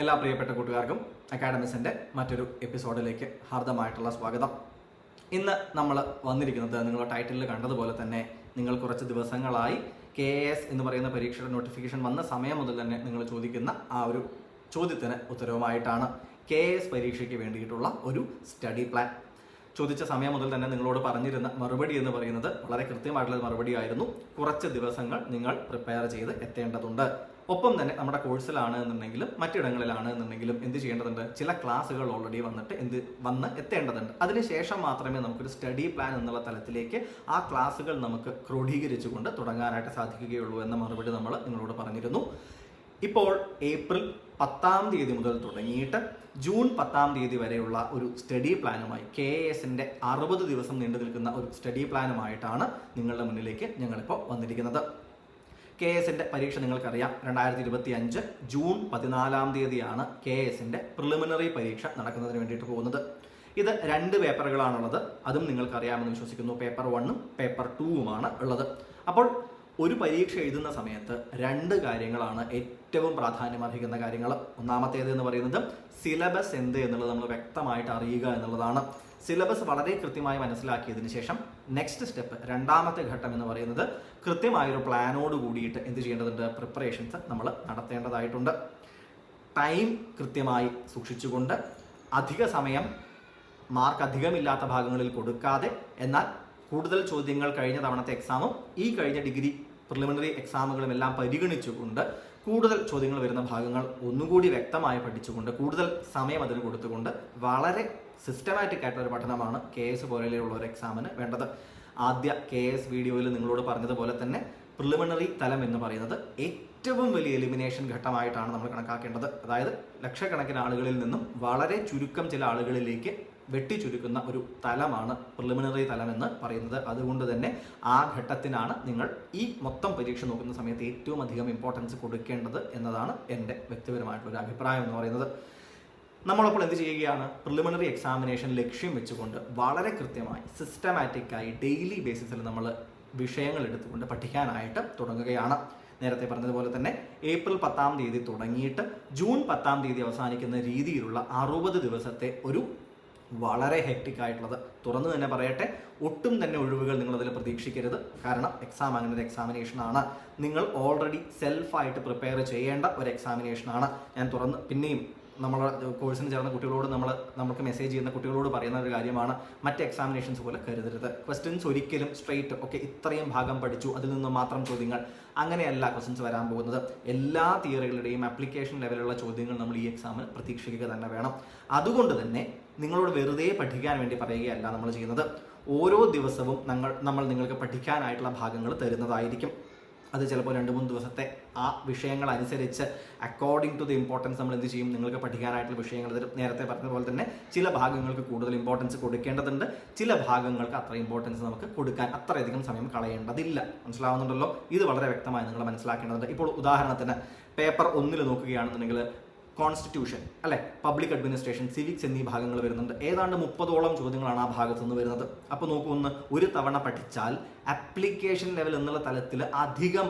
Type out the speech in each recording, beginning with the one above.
എല്ലാ പ്രിയപ്പെട്ട കൂട്ടുകാർക്കും അക്കാഡമിക്സിന്റെ മറ്റൊരു എപ്പിസോഡിലേക്ക് ഹാർദമായിട്ടുള്ള സ്വാഗതം. ഇന്ന് നമ്മൾ വന്നിരിക്കുന്നത് നിങ്ങൾ ടൈറ്റിലിൽ കണ്ടതുപോലെ തന്നെ നിങ്ങൾ കുറച്ച് ദിവസങ്ങളായി കെ എസ് എന്ന് പറയുന്ന പരീക്ഷയുടെ നോട്ടിഫിക്കേഷൻ വന്ന സമയം മുതൽ തന്നെ നിങ്ങൾ ചോദിക്കുന്ന ആ ഒരു ചോദ്യത്തിന് ഉത്തരവുമായിട്ടാണ് കെ എസ് പരീക്ഷയ്ക്ക് വേണ്ടിയിട്ടുള്ള ഒരു സ്റ്റഡി പ്ലാൻ ചോദിച്ച സമയം മുതൽ തന്നെ നിങ്ങളോട് പറഞ്ഞിരുന്ന മറുപടി എന്ന് പറയുന്നത് വളരെ കൃത്യമായിട്ടുള്ള മറുപടി ആയിരുന്നു കുറച്ച് ദിവസങ്ങൾ നിങ്ങൾ പ്രിപ്പയർ ചെയ്ത് എത്തേണ്ടതുണ്ട്. ഒപ്പം തന്നെ നമ്മുടെ കോഴ്സിലാണ് എന്നുണ്ടെങ്കിലും മറ്റിടങ്ങളിലാണ് എന്നുണ്ടെങ്കിലും എന്ത് ചെയ്യേണ്ടതുണ്ട്? ചില ക്ലാസ്സുകൾ ഓൾറെഡി വന്നിട്ട് എന്ത് വന്ന് എത്തേണ്ടതുണ്ട്. അതിനുശേഷം മാത്രമേ നമുക്കൊരു സ്റ്റഡി പ്ലാൻ എന്നുള്ള തലത്തിലേക്ക് ആ ക്ലാസ്സുകൾ നമുക്ക് ക്രോഡീകരിച്ചുകൊണ്ട് തുടങ്ങാനായിട്ട് സാധിക്കുകയുള്ളൂ എന്ന മറുപടി നമ്മൾ നിങ്ങളോട് പറഞ്ഞിരുന്നു. ഇപ്പോൾ ഏപ്രിൽ പത്താം തീയതി മുതൽ തുടങ്ങിയിട്ട് ജൂൺ പത്താം തീയതി വരെയുള്ള ഒരു സ്റ്റഡി പ്ലാനുമായി കെ എസിന്റെ അറുപത് ദിവസം നീണ്ടു നിൽക്കുന്ന ഒരു സ്റ്റഡി പ്ലാനുമായിട്ടാണ് നിങ്ങളുടെ മുന്നിലേക്ക് ഞങ്ങളിപ്പോൾ വന്നിരിക്കുന്നത്. കെ എസിന്റെ പരീക്ഷ നിങ്ങൾക്കറിയാം. രണ്ടായിരത്തി ഇരുപത്തി അഞ്ച് ജൂൺ പതിനാലാം തീയതിയാണ് കെ എസിന്റെ പ്രിലിമിനറി പരീക്ഷ നടക്കുന്നതിന് വേണ്ടിയിട്ട് പോകുന്നത്. ഇത് രണ്ട് പേപ്പറുകളാണുള്ളത്. അതും നിങ്ങൾക്കറിയാമെന്ന് വിശ്വസിക്കുന്നു. പേപ്പർ വണ്ണും പേപ്പർ ടൂവുമാണ് ഉള്ളത്. അപ്പോൾ ഒരു പരീക്ഷ എഴുതുന്ന സമയത്ത് രണ്ട് കാര്യങ്ങളാണ് ഏറ്റവും പ്രാധാന്യം അർഹിക്കുന്ന കാര്യങ്ങൾ. ഒന്നാമത്തേത് എന്ന് പറയുന്നത് സിലബസ് എന്ത് എന്നുള്ളത് നമ്മൾ വ്യക്തമായിട്ട് അറിയുക എന്നുള്ളതാണ്. സിലബസ് വളരെ കൃത്യമായി മനസ്സിലാക്കിയതിന് ശേഷം നെക്സ്റ്റ് സ്റ്റെപ്പ് രണ്ടാമത്തെ ഘട്ടം എന്ന് പറയുന്നത് കൃത്യമായൊരു പ്ലാനോട് കൂടിയിട്ട് എന്ത് ചെയ്യേണ്ടതുണ്ട്? പ്രിപ്പറേഷൻസ് നമ്മൾ നടത്തേണ്ടതായിട്ടുണ്ട്. ടൈം കൃത്യമായി സൂക്ഷിച്ചുകൊണ്ട് അധിക സമയം മാർക്ക് അധികമില്ലാത്ത ഭാഗങ്ങളിൽ കൊടുക്കാതെ എന്നാൽ കൂടുതൽ ചോദ്യങ്ങൾ കഴിഞ്ഞ തവണത്തെ എക്സാമും ഈ കഴിഞ്ഞ ഡിഗ്രി പ്രിലിമിനറി എക്സാമുകളും എല്ലാം പരിഗണിച്ചുകൊണ്ട് കൂടുതൽ ചോദ്യങ്ങൾ വരുന്ന ഭാഗങ്ങൾ ഒന്നുകൂടി വ്യക്തമായി പഠിച്ചുകൊണ്ട് കൂടുതൽ സമയം അതിന് കൊടുത്തുകൊണ്ട് വളരെ സിസ്റ്റമാറ്റിക് ആയിട്ടുള്ള ഒരു പഠനമാണ് കെ എസ് പോലെയുള്ള ഒരു എക്സാമിന് വേണ്ടത്. ആദ്യ കെ എസ് വീഡിയോയിൽ നിങ്ങളോട് പറഞ്ഞതുപോലെ തന്നെ പ്രിലിമിനറി തലം എന്ന് പറയുന്നത് ഏറ്റവും വലിയ എലിമിനേഷൻ ഘട്ടമായിട്ടാണ് നമ്മൾ കണക്കാക്കേണ്ടത്. അതായത് ലക്ഷക്കണക്കിന് ആളുകളിൽ നിന്നും വളരെ ചുരുക്കം ചില ആളുകളിലേക്ക് വെട്ടിച്ചുരുക്കുന്ന ഒരു തലമാണ് പ്രിലിമിനറി തലം എന്ന് പറയുന്നത്. അതുകൊണ്ട് തന്നെ ആ ഘട്ടത്തിനാണ് നിങ്ങൾ ഈ മൊത്തം പരീക്ഷ നോക്കുന്ന സമയത്ത് ഏറ്റവും അധികം ഇമ്പോർട്ടൻസ് കൊടുക്കേണ്ടത് എന്നതാണ് എന്റെ വ്യക്തിപരമായിട്ടുള്ള ഒരു അഭിപ്രായം എന്ന് പറയുന്നത്. നമ്മളപ്പോൾ എന്ത് ചെയ്യുകയാണ്? പ്രിലിമിനറി എക്സാമിനേഷൻ ലക്ഷ്യം വെച്ചുകൊണ്ട് വളരെ കൃത്യമായി സിസ്റ്റമാറ്റിക്കായി ഡെയിലി ബേസിസിൽ നമ്മൾ വിഷയങ്ങൾ എടുത്തുകൊണ്ട് പഠിക്കാനായിട്ട് തുടങ്ങുകയാണ്. നേരത്തെ പറഞ്ഞതുപോലെ തന്നെ ഏപ്രിൽ പത്താം തീയതി തുടങ്ങിയിട്ട് ജൂൺ പത്താം തീയതി അവസാനിക്കുന്ന രീതിയിലുള്ള അറുപത് ദിവസത്തെ ഒരു വളരെ ഹെക്ടിക് ആയിട്ടുള്ളത്. തുറന്നു തന്നെ പറയട്ടെ ഒട്ടും തന്നെ ഒഴിവുകൾ നിങ്ങൾ അതിൽ പ്രതീക്ഷിക്കരുത്. കാരണം എക്സാം അങ്ങനെ ഒരു എക്സാമിനേഷൻ ആണ്. നിങ്ങൾ ഓൾറെഡി സെൽഫായിട്ട് പ്രിപ്പയർ ചെയ്യേണ്ട ഒരു എക്സാമിനേഷൻ ആണ്. ഞാൻ തുറന്ന് പിന്നെയും നമ്മൾ കോഴ്സിന് ചേർന്ന കുട്ടികളോട് നമ്മൾ നമുക്ക് മെസ്സേജ് ചെയ്യുന്ന കുട്ടികളോട് പറയുന്ന ഒരു കാര്യമാണ് മറ്റ് എക്സാമിനേഷൻസ് പോലെ കരുതരുത്. ക്വസ്റ്റ്യൻസ് ഒരിക്കലും സ്ട്രെയിറ്റ് ഓക്കെ ഇത്രയും ഭാഗം പഠിച്ചു അതിൽ നിന്ന് മാത്രം ചോദ്യങ്ങൾ. അങ്ങനെയല്ല ക്വസ്റ്റ്യൻസ് വരാൻ പോകുന്നത്. എല്ലാ തിയറികളുടെയും ആപ്ലിക്കേഷൻ ലെവലുള്ള ചോദ്യങ്ങൾ നമ്മൾ ഈ എക്സാമിൽ പ്രതീക്ഷിക്കുക തന്നെ വേണം. അതുകൊണ്ട് തന്നെ നിങ്ങളോട് വെറുതെ പഠിക്കാൻ വേണ്ടി പറയുകയല്ല നമ്മൾ ചെയ്യുന്നത്. ഓരോ ദിവസവും ഞങ്ങൾ നമ്മൾ നിങ്ങൾക്ക് പഠിക്കാനായിട്ടുള്ള ഭാഗങ്ങൾ തരുന്നതായിരിക്കും. അത് ചിലപ്പോൾ രണ്ട് മൂന്ന് ദിവസത്തെ ആ വിഷയങ്ങൾ അനുസരിച്ച് അക്കോർഡിംഗ് ടു ദി ഇമ്പോർട്ടൻസ് നമ്മൾ എന്ത് ചെയ്യും? നിങ്ങൾക്ക് പഠിക്കാനായിട്ടുള്ള വിഷയങ്ങൾ നേരത്തെ പറഞ്ഞ പോലെ തന്നെ ചില ഭാഗങ്ങൾക്ക് കൂടുതൽ ഇമ്പോർട്ടൻസ് കൊടുക്കേണ്ടതുണ്ട്. ചില ഭാഗങ്ങൾക്ക് അത്ര ഇമ്പോർട്ടൻസ് നമുക്ക് കൊടുക്കാൻ അത്രയധികം സമയം കളയേണ്ടതില്ല. മനസ്സിലാവുന്നുണ്ടല്ലോ? ഇത് വളരെ വ്യക്തമായി നിങ്ങൾ മനസ്സിലാക്കേണ്ടതുണ്ട്. ഇപ്പോൾ ഉദാഹരണത്തിന് പേപ്പർ ഒന്നിൽ നോക്കുകയാണെന്നുണ്ടെങ്കിൽ കോൺസ്റ്റിറ്റ്യൂഷൻ അല്ലെ? പബ്ലിക് അഡ്മിനിസ്ട്രേഷൻ സിവിക്സ് എന്നീ ഭാഗങ്ങൾ വരുന്നുണ്ട്. ഏതാണ്ട് മുപ്പതോളം ചോദ്യങ്ങളാണ് ആ ഭാഗത്തു നിന്ന് വരുന്നത്. അപ്പോൾ നോക്കൂ ഒന്ന് ഒരു തവണ പഠിച്ചാൽ ആപ്ലിക്കേഷൻ ലെവൽ എന്നുള്ള തലത്തിൽ അധികം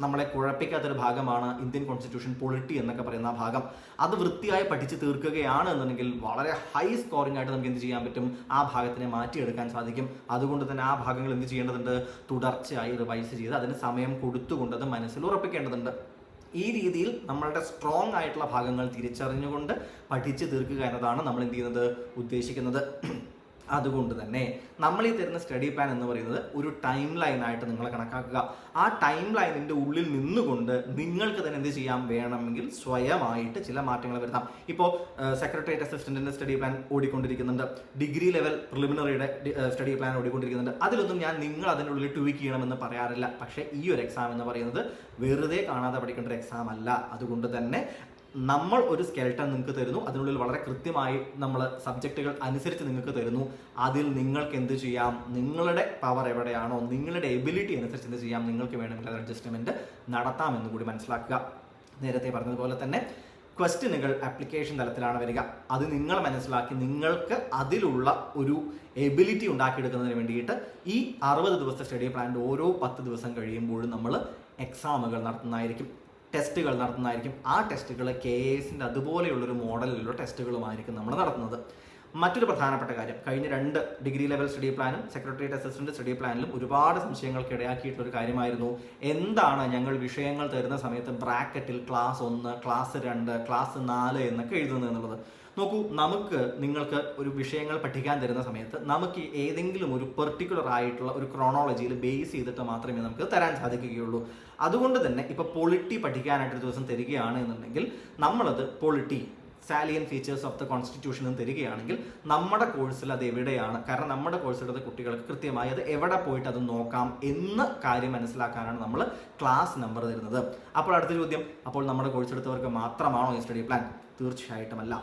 നമ്മളെ കുഴപ്പിക്കാത്തൊരു ഭാഗമാണ് ഇന്ത്യൻ കോൺസ്റ്റിറ്റ്യൂഷൻ പൊളിറ്റി എന്നൊക്കെ പറയുന്ന ആ ഭാഗം. അത് വൃത്തിയായി പഠിച്ച് തീർക്കുകയാണ് എന്നുണ്ടെങ്കിൽ വളരെ ഹൈ സ്കോറിംഗ് ആയിട്ട് നമുക്ക് എന്ത് ചെയ്യാൻ പറ്റും? ആ ഭാഗത്തിനെ മാറ്റിയെടുക്കാൻ സാധിക്കും. അതുകൊണ്ട് തന്നെ ആ ഭാഗങ്ങൾ എന്ത് ചെയ്യേണ്ടതുണ്ട്? തുടർച്ചയായി റിവൈസ് ചെയ്ത് അതിന് സമയം കൊടുത്തുകൊണ്ട് അത് മനസ്സിൽ ഉറപ്പിക്കേണ്ടതുണ്ട്. ഈ രീതിയിൽ നമ്മളുടെ സ്ട്രോങ് ആയിട്ടുള്ള ഭാഗങ്ങൾ തിരിച്ചറിഞ്ഞുകൊണ്ട് പഠിച്ചു തീർക്കുക എന്നതാണ് നമ്മൾ എന്ത് ചെയ്യുന്നത് ഉദ്ദേശിക്കുന്നത്. അതുകൊണ്ട് തന്നെ നമ്മൾ ഈ തരുന്ന സ്റ്റഡി പ്ലാൻ എന്ന് പറയുന്നത് ഒരു ടൈം ലൈൻ ആയിട്ട് നിങ്ങൾ കണക്കാക്കുക. ആ ടൈം ലൈനിന്റെ ഉള്ളിൽ നിന്നുകൊണ്ട് നിങ്ങൾക്ക് തന്നെ എന്ത് ചെയ്യാൻ വേണമെങ്കിൽ സ്വയമായിട്ട് ചില മാറ്റങ്ങൾ വരുത്താം. ഇപ്പോൾ സെക്രട്ടേറിയറ്റ് അസിസ്റ്റന്റിന്റെ സ്റ്റഡി പ്ലാൻ ഓടിക്കൊണ്ടിരിക്കുന്നുണ്ട്. ഡിഗ്രി ലെവൽ പ്രിലിമിനറിയുടെ സ്റ്റഡി പ്ലാൻ ഓടിക്കൊണ്ടിരിക്കുന്നുണ്ട്. അതിലൊന്നും ഞാൻ നിങ്ങൾ അതിനുള്ളിൽ ട്വീക്ക് ചെയ്യണമെന്ന് പറയാറില്ല. പക്ഷേ ഈ ഒരു എക്സാം എന്ന് പറയുന്നത് വെറുതെ കാണാതെ പഠിക്കേണ്ട ഒരു എക്സാം അല്ല. അതുകൊണ്ട് തന്നെ നമ്മൾ ഒരു സ്കെൽട്ടൺ നിങ്ങൾക്ക് തരുന്നു. അതിനുള്ളിൽ വളരെ കൃത്യമായി നമ്മൾ സബ്ജക്റ്റുകൾ അനുസരിച്ച് നിങ്ങൾക്ക് തരുന്നു. അതിൽ നിങ്ങൾക്ക് എന്ത് ചെയ്യാം? നിങ്ങളുടെ പവർ എവിടെയാണോ നിങ്ങളുടെ എബിലിറ്റി അനുസരിച്ച് എന്ത് ചെയ്യാം? നിങ്ങൾക്ക് വേണമെങ്കിൽ അത് അഡ്ജസ്റ്റ്മെന്റ് നടത്താം എന്ന് കൂടി മനസ്സിലാക്കുക. നേരത്തെ പറഞ്ഞതുപോലെ തന്നെ ക്വസ്റ്റ്യനുകൾ ആപ്ലിക്കേഷൻ തലത്തിലാണ് വരിക. അത് നിങ്ങൾ മനസ്സിലാക്കി നിങ്ങൾക്ക് അതിലുള്ള ഒരു എബിലിറ്റി ഉണ്ടാക്കിയെടുക്കുന്നതിന് വേണ്ടിയിട്ട് ഈ അറുപത് ദിവസത്തെ സ്റ്റഡി പ്ലാനിന്റെ ഓരോ പത്ത് ദിവസം കഴിയുമ്പോഴും നമ്മൾ എക്സാമുകൾ നടത്തുന്നതായിരിക്കും. ടെസ്റ്റുകൾ നടത്തുന്നതായിരിക്കും. ആ ടെസ്റ്റുകൾ കെ എസിന്റെ അതുപോലെയുള്ളൊരു മോഡലിലുള്ള ടെസ്റ്റുകളുമായിരിക്കും നമ്മൾ നടത്തുന്നത്. മറ്റൊരു പ്രധാനപ്പെട്ട കാര്യം കഴിഞ്ഞ രണ്ട് ഡിഗ്രി ലെവൽ സ്റ്റഡി പ്ലാനും സെക്രട്ടേറിയറ്റ് അസിസ്റ്റന്റ് സ്റ്റഡി പ്ലാനിലും ഒരുപാട് സംശയങ്ങൾക്ക് ഇടയാക്കിയിട്ടുള്ള ഒരു കാര്യമായിരുന്നു. എന്താണ് ഞങ്ങൾ വിഷയങ്ങൾ തരുന്ന സമയത്ത് ബ്രാക്കറ്റിൽ ക്ലാസ് ഒന്ന് ക്ലാസ് രണ്ട് ക്ലാസ് നാല് എന്നൊക്കെ എഴുതുന്നത് എന്നുള്ളത്? നോക്കൂ നമുക്ക് നിങ്ങൾക്ക് ഒരു വിഷയങ്ങൾ പഠിക്കാൻ തരുന്ന സമയത്ത് നമുക്ക് ഏതെങ്കിലും ഒരു പെർട്ടിക്കുലർ ആയിട്ടുള്ള ഒരു ക്രോണോളജിയിൽ ബേസ് ചെയ്തിട്ട് മാത്രമേ നമുക്ക് തരാൻ സാധിക്കുകയുള്ളൂ. അതുകൊണ്ട് തന്നെ ഇപ്പോൾ പൊളിറ്റി പഠിക്കാനായിട്ട് ഒരു ദിവസം തരികയാണ് എന്നുണ്ടെങ്കിൽ നമ്മളത് polity salient features of the constitution എന്ന് തരികയാണെങ്കിൽ നമ്മുടെ കോഴ്സിൽ അത് എവിടെയാണ്? കാരണം നമ്മുടെ കോഴ്സിലത് കുട്ടികൾക്ക് കൃത്യമായി അത് എവിടെ പോയിട്ട് അത് നോക്കാം എന്ന് കാര്യം മനസ്സിലാക്കാനാണ് നമ്മൾ ക്ലാസ് നമ്പർ തരുന്നത്. അപ്പോൾ അടുത്ത ചോദ്യം അപ്പോൾ നമ്മുടെ കോഴ്സ് എടുത്തവർക്ക് മാത്രമാണോ ഈ സ്റ്റഡി പ്ലാൻ തീർച്ചയായിട്ടുമല്ല.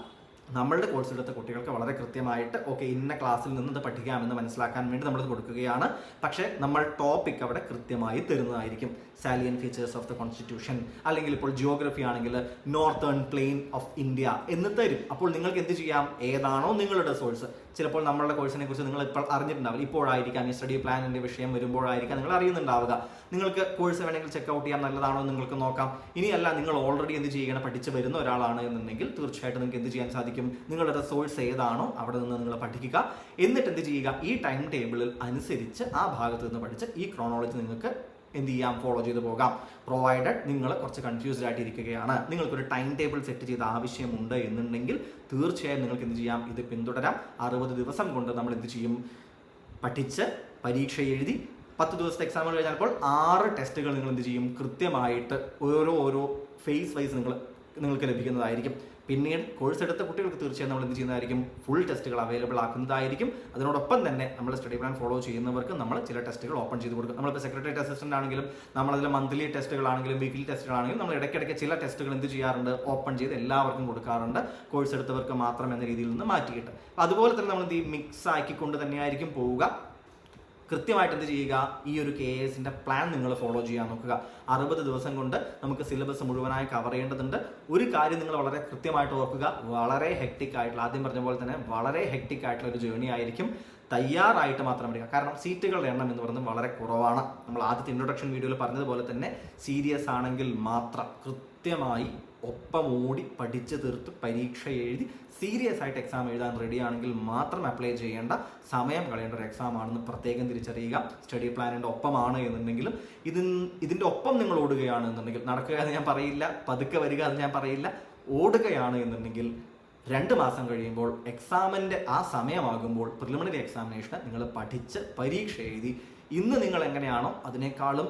നമ്മളുടെ കോഴ്സ് എടുത്ത കുട്ടികൾക്ക് വളരെ കൃത്യമായിട്ട് ഓക്കെ ഇന്ന ക്ലാസ്സിൽ നിന്ന് ഇത് പഠിക്കാമെന്ന് മനസ്സിലാക്കാൻ വേണ്ടി നമ്മളത് കൊടുക്കുകയാണ്. പക്ഷേ നമ്മൾ ടോപ്പിക് അവിടെ കൃത്യമായി തരുന്നതായിരിക്കും. Salient features of the constitution അല്ലെങ്കിൽ ഇപ്പോൾ ജിയോഗ്രഫി ആണെങ്കിൽ നോർത്തേൺ പ്ലെയിൻ ഓഫ് ഇന്ത്യ എന്ന് തരും. അപ്പോൾ നിങ്ങൾക്ക് എന്ത് ചെയ്യാം? ഏതാണോ നിങ്ങളുടെ സോഴ്സ് ചിലപ്പോൾ നമ്മളുടെ കോഴ്സിനെ കുറിച്ച് നിങ്ങൾ ഇപ്പോൾ അറിഞ്ഞിട്ടുണ്ടാവില്ല. ഇപ്പോഴായിരിക്കാം ഈ സ്റ്റഡി പ്ലാനിന്റെ വിഷയം വരുമ്പോഴായിരിക്കാം നിങ്ങൾ അറിയുന്നുണ്ടാവുക. നിങ്ങൾക്ക് കോഴ്സ് വേണമെങ്കിൽ ചെക്ക് ഔട്ട് ചെയ്യാൻ നല്ലതാണോ നിങ്ങൾക്ക് നോക്കാം. ഇനിയല്ല നിങ്ങൾ ഓൾറെഡി എന്ത് ചെയ്യണം? പഠിച്ചു വരുന്ന ഒരാളാണ് എന്നുണ്ടെങ്കിൽ തീർച്ചയായിട്ടും നിങ്ങൾക്ക് എന്ത് ചെയ്യാൻ സാധിക്കും? നിങ്ങളുടെ സോഴ്സ് ഏതാണോ അവിടെ നിന്ന് നിങ്ങൾ പഠിക്കുക. എന്നിട്ട് എന്ത് ചെയ്യുക? ഈ ടൈം ടേബിളിൽ അനുസരിച്ച് ആ ഭാഗത്ത് നിന്ന് പഠിച്ച് ഈ ക്രോണോളജി നിങ്ങൾക്ക് എന്ത് ചെയ്യാം? ഫോളോ ചെയ്തു പോകാം. പ്രൊവൈഡഡ് നിങ്ങൾ കുറച്ച് കൺഫ്യൂസ്ഡ് ആയിട്ടിരിക്കുകയാണ്. നിങ്ങൾക്കൊരു ടൈം ടേബിൾ സെറ്റ് ചെയ്ത ആവശ്യമുണ്ട് എന്നുണ്ടെങ്കിൽ തീർച്ചയായും നിങ്ങൾക്ക് എന്ത് ചെയ്യാം? ഇത് പിന്തുടരാം. അറുപത് ദിവസം കൊണ്ട് നമ്മൾ എന്ത് ചെയ്യും? പഠിച്ച് പരീക്ഷ എഴുതി പത്ത് ദിവസത്തെ എക്സാമുകൾ കഴിഞ്ഞപ്പോൾ ആറ് ടെസ്റ്റുകൾ നിങ്ങൾ എന്ത് ചെയ്യും? കൃത്യമായിട്ട് ഓരോ ഓരോ ഫേസ് വൈസ് നിങ്ങൾ നിങ്ങൾക്ക് ലഭിക്കുന്നതായിരിക്കും. പിന്നീട് കോഴ്സ് എടുത്ത കുട്ടികൾക്ക് തീർച്ചയായും നമ്മൾ എന്ത് ചെയ്യുന്നതായിരിക്കും? ഫുൾ ടെസ്റ്റുകൾ അവൈലബിൾ ആക്കുന്നതായിരിക്കും. അതിനോടൊപ്പം തന്നെ നമ്മൾ സ്റ്റഡി പ്ലാൻ ഫോളോ ചെയ്യുന്നവർക്ക് നമ്മൾ ചില ടെസ്റ്റുകൾ ഓപ്പൺ ചെയ്ത് കൊടുക്കും. നമ്മളിപ്പോൾ സെക്രട്ടേറിയറ്റ് അസിസ്റ്റന്റ് ആണെങ്കിലും നമ്മളതിൽ മന്ത്ലി ടെസ്റ്റുകളാണെങ്കിലും വീക്ക്ലി ടെസ്റ്റുകളാണെങ്കിലും നമ്മൾ ഇടയ്ക്കിടയ്ക്ക് ചില ടെസ്റ്റുകൾ എന്ത് ചെയ്യാറുണ്ട്? ഓപ്പൺ ചെയ്ത് എല്ലാവർക്കും കൊടുക്കാറുണ്ട്. കോഴ്സ് എടുത്തവർക്ക് മാത്രം എന്ന രീതിയിൽ നിന്ന് മാറ്റിയിട്ട്. അതുപോലെ തന്നെ നമ്മൾ ചെയ്യും? മിക്സ് ആക്കിക്കൊണ്ട് തന്നെയായിരിക്കും പോവുക. കൃത്യമായിട്ട് എന്ത് ചെയ്യുക? ഈ ഒരു കെ എസിന്റെ പ്ലാൻ നിങ്ങൾ ഫോളോ ചെയ്യാൻ നോക്കുക. അറുപത് ദിവസം കൊണ്ട് നമുക്ക് സിലബസ് മുഴുവനായി കവർ ചെയ്യേണ്ടതുണ്ട്. ഒരു കാര്യം നിങ്ങൾ വളരെ കൃത്യമായിട്ട് ഓർക്കുക. വളരെ ഹെക്ടിക് ആയിട്ടുള്ള ആദ്യം പറഞ്ഞ പോലെ തന്നെ വളരെ ഹെക്ടിക് ആയിട്ടുള്ള ഒരു ജേണി ആയിരിക്കും. തയ്യാറായിട്ട് മാത്രം വരിക കാരണം സീറ്റുകളുടെ എണ്ണം എന്ന് പറയുന്നത് വളരെ കുറവാണ്. നമ്മൾ ആദ്യത്തെ ഇൻട്രൊഡക്ഷൻ വീഡിയോയിൽ പറഞ്ഞതുപോലെ തന്നെ സീരിയസ് ആണെങ്കിൽ മാത്രം കൃത്യമായി ഒപ്പം ഓടി പഠിച്ചു തീർത്ത് പരീക്ഷ എഴുതി സീരിയസ് ആയിട്ട് എക്സാം എഴുതാൻ റെഡിയാണെങ്കിൽ മാത്രം അപ്ലൈ ചെയ്യേണ്ട സമയം കളയേണ്ട ഒരു എക്സാം ആണെന്ന് പ്രത്യേകം തിരിച്ചറിയുക. സ്റ്റഡി പ്ലാനിന്റെ ഒപ്പമാണ് എന്നുണ്ടെങ്കിലും ഇതിൻ ഇതിന്റെ ഒപ്പം നിങ്ങൾ ഓടുകയാണ് എന്നുണ്ടെങ്കിൽ നടക്കുക എന്ന് ഞാൻ പറയില്ല പതുക്കെ വരിക എന്ന് ഞാൻ പറയില്ല ഓടുകയാണ് എന്നുണ്ടെങ്കിൽ രണ്ട് മാസം കഴിയുമ്പോൾ എക്സാമിന്റെ ആ സമയമാകുമ്പോൾ പ്രിലിമിനറി എക്സാമിനേഷന് നിങ്ങൾ പഠിച്ച് പരീക്ഷ എഴുതി. ഇന്ന് നിങ്ങൾ എങ്ങനെയാണോ അതിനേക്കാളും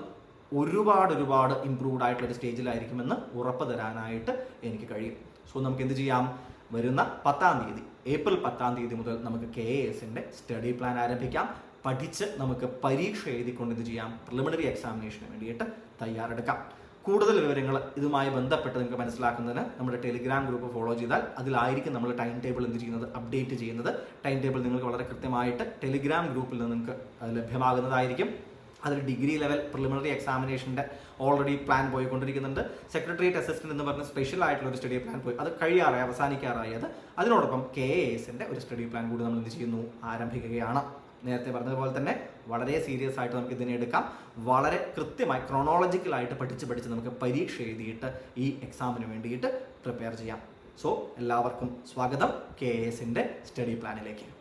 ഒരുപാട് ഒരുപാട് ഇമ്പ്രൂവ്ഡ് ആയിട്ടുള്ള ഒരു സ്റ്റേജിലായിരിക്കുമെന്ന് ഉറപ്പ് തരാനായിട്ട് എനിക്ക് കഴിയും. സോ നമുക്ക് എന്ത് ചെയ്യാം? വരുന്ന പത്താം തീയതി ഏപ്രിൽ പത്താം തീയതി മുതൽ നമുക്ക് കെ എസിന്റെ സ്റ്റഡി പ്ലാൻ ആരംഭിക്കാം. പഠിച്ച് നമുക്ക് പരീക്ഷ എഴുതിക്കൊണ്ട് ഇത് ചെയ്യാം? പ്രിലിമിനറി എക്സാമിനേഷന് വേണ്ടിയിട്ട് തയ്യാറെടുക്കാം. കൂടുതൽ വിവരങ്ങൾ ഇതുമായി ബന്ധപ്പെട്ട് നിങ്ങൾക്ക് മനസ്സിലാക്കുന്നതിന് നമ്മുടെ ടെലിഗ്രാം ഗ്രൂപ്പ് ഫോളോ ചെയ്താൽ അതിലായിരിക്കും നമ്മൾ ടൈം ടേബിൾ എന്ത് ചെയ്യുന്നത് അപ്ഡേറ്റ് ചെയ്യുന്നത്. ടൈം ടേബിൾ നിങ്ങൾക്ക് വളരെ കൃത്യമായിട്ട് ടെലിഗ്രാം ഗ്രൂപ്പിൽ നിന്ന് നിങ്ങൾക്ക് ലഭ്യമാകുന്നതായിരിക്കും. അതിൽ ഡിഗ്രി ലെവൽ പ്രിലിമിനറി എക്സാമിനേഷന്റെ ഓൾറെഡി പ്ലാൻ പോയിക്കൊണ്ടിരിക്കുന്നുണ്ട്. സെക്രട്ടേറിയറ്റ് അസിസ്റ്റന്റ് എന്ന് പറഞ്ഞ സ്പെഷ്യൽ ആയിട്ടുള്ള ഒരു സ്റ്റഡി പ്ലാൻ പോയി. അത് കഴിയാറായി അവസാനിക്കാറായി. അത് അതിനോടൊപ്പം കെ എ എസിന്റെ ഒരു സ്റ്റഡി പ്ലാൻ കൂടി നമ്മൾ എന്ത് ചെയ്യുന്നു? ആരംഭിക്കുകയാണ്. നേരത്തെ പറഞ്ഞതുപോലെ തന്നെ വളരെ സീരിയസ് ആയിട്ട് നമുക്ക് ഇതിനെ എടുക്കാം. വളരെ കൃത്യമായി ക്രോണോളജിക്കലായിട്ട് പഠിച്ച് പഠിച്ച് നമുക്ക് പരീക്ഷ എഴുതിയിട്ട് ഈ എക്സാമിന് വേണ്ടിയിട്ട് പ്രിപ്പയർ ചെയ്യാം. സോ എല്ലാവർക്കും സ്വാഗതം. കെ എസിന്റെ സ്റ്റഡി പ്ലാനിലേക്ക്